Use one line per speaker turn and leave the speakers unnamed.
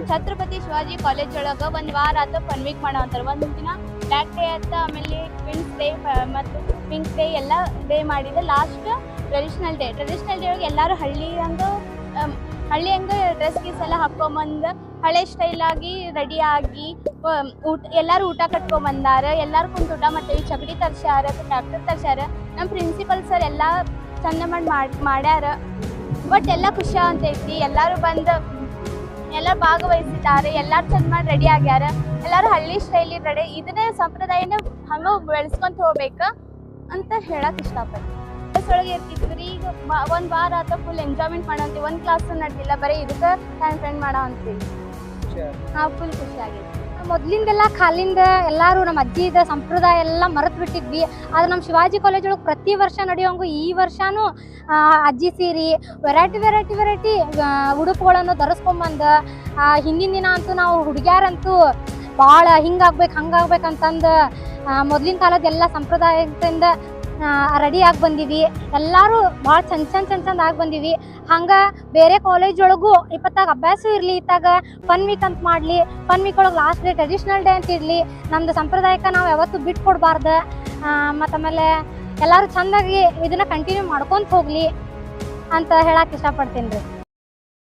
ನಮ್ಮ ಛತ್ರಪತಿ ಶಿವಾಜಿ ಕಾಲೇಜ್ ಒಳಗೆ ಒಂದು ವಾರ ಅದು ಫನ್ ವೀಕ್ ಮಾಡೋ ಅಂತಾರೆ ಒಂದು ದಿನ ಬ್ಲ್ಯಾಕ್ ಡೇ ಅಂತ ಆಮೇಲೆ ಕ್ವಿನ್ಸ್ ಡೇ ಮತ್ತು ಪಿಂಕ್ ಡೇ ಎಲ್ಲ ಡೇ ಮಾಡಿದ. Last traditional day traditional day ಒಳಗೆ ಎಲ್ಲರೂ ಹಳ್ಳಿ ಹಂಗೆ ಹಳ್ಳಿ ಹಂಗೆ ಡ್ರೆಸ್ ಗೀಸ್ ಎಲ್ಲ ಹಾಕ್ಕೊಂಬಂದು ಹಳೆ ಸ್ಟೈಲಾಗಿ ರೆಡಿಯಾಗಿ ಊಟ, ಎಲ್ಲರೂ ಊಟ ಕಟ್ಕೊಂಬಂದಾರ. ಎಲ್ಲರೂ ಕುಂತು ಊಟ ಮಾಡ್ತೇವೆ ಚಕಡಿ ತರ್ಸ್ಯಾರ ಟ್ರ್ಯಾಕ್ಟರ್ ತರ್ಸ್ಯಾರ. ನಮ್ಮ ಪ್ರಿನ್ಸಿಪಲ್ ಸರ್ ಎಲ್ಲ ಚಂದ ಮಾಡಿ ಮಾಡಿ, ಮಾಡ್ಯಾರ. ಬಟ್ ಎಲ್ಲ ಖುಷಿ ಅಂತೈತಿ ಎಲ್ಲರೂ ಬಂದು ಎಲ್ಲ ಭಾಗವಹಿಸಿದ್ದಾರೆ ಎಲ್ಲಾರು ಚಂದ ಮಾಡಿ ರೆಡಿ ಆಗ್ಯಾರ. ಎಲ್ಲರೂ ಹಳ್ಳಿ ಶೈಲಿ ರೆಡಿ ಇದನ್ನೇ ಸಂಪ್ರದಾಯನ ಹಂಗೆ ಬೆಳೆಸ್ಕೊಂತ ಹೋಗ್ಬೇಕು ಅಂತ ಹೇಳಕ್ ಇಷ್ಟಪಡ್ತೀನಿ. ಒಳಗೆ ಇರ್ತಿದ್ವಿ ರೀ ಈಗ ಒಂದು ವಾರ ಆತ ಫುಲ್ ಎಂಜಾಯ್ಮೆಂಟ್ ಮಾಡೋ ಅಂತೀವಿ ಒಂದು ಕ್ಲಾಸ್ ನಡೆದಿಲ್ಲ ಬರೀ ಇದಕ್ಕೆ ಟೈಮ್ ಸ್ಪೆಂಡ್ ಮಾಡೋ ಅಂತೀವಿ. ನಾವು ಫುಲ್ ಖುಷಿ ಆಗೈತಿ
ಮೊದ್ಲಿಂದೆಲ್ಲ ಕಾಲಿಂದ ಎಲ್ಲರೂ ನಮ್ಮ ಅಜ್ಜಿದ ಸಂಪ್ರದಾಯ ಎಲ್ಲ ಮರೆತು ಬಿಟ್ಟಿದ್ವಿ. ಆದ್ರೆ ನಮ್ಮ ಶಿವಾಜಿ ಕಾಲೇಜ್ ಒಳಗೆ ಪ್ರತಿ ವರ್ಷ ನಡೆಯೋಂಗು ಈ ವರ್ಷನೂ ಅಜ್ಜಿ ಸೀರಿ ವೆರೈಟಿ ವೆರೈಟಿ ವೆರೈಟಿ ಉಡುಪುಗಳನ್ನು ಧರಿಸ್ಕೊಂಬಂದು ಹಿಂದಿನ ದಿನ ಅಂತೂ ನಾವು ಹುಡುಗ್ಯಾರಂತೂ ಭಾಳ ಹಿಂಗಾಗ್ಬೇಕು ಹಂಗಾಗ್ಬೇಕಂತಂದು ಮೊದ್ಲಿನ ಕಾಲದ ಎಲ್ಲ ಸಂಪ್ರದಾಯದಿಂದ ರೆಡಿ ಆಗಿ ಬಂದೀವಿ. ಎಲ್ಲರೂ ಭಾಳ ಚಂದ ಚಂದ ಚಂದ ಚಂದ ಆಗಿ ಬಂದೀವಿ. ಹಂಗೆ ಬೇರೆ ಕಾಲೇಜ್ ಒಳಗೂ ಇಪ್ಪತ್ತಾಗ ಅಭ್ಯಾಸ ಇರಲಿ, ಇತ್ತಾಗ ಫನ್ ವೀಕ್ ಅಂತ ಮಾಡಲಿ. ಫನ್ ವೀಕ್ ಒಳಗೆ ಲಾಸ್ಟ್ ಡೇ ಟ್ರೆಡಿಷ್ನಲ್ ಡೇ ಅಂತ ಇರಲಿ. ನಮ್ದು ಸಂಪ್ರದಾಯಕ್ಕೆ ನಾವು ಯಾವತ್ತೂ ಬಿಟ್ಟು ಕೊಡಬಾರ್ದು. ಮತ್ತು ಆಮೇಲೆ ಎಲ್ಲರೂ ಚೆಂದಾಗಿ ಇದನ್ನ ಕಂಟಿನ್ಯೂ ಮಾಡ್ಕೊತ ಹೋಗಲಿ ಅಂತ ಹೇಳಕ್ಕೆ ಇಷ್ಟಪಡ್ತೀನಿ ರೀ.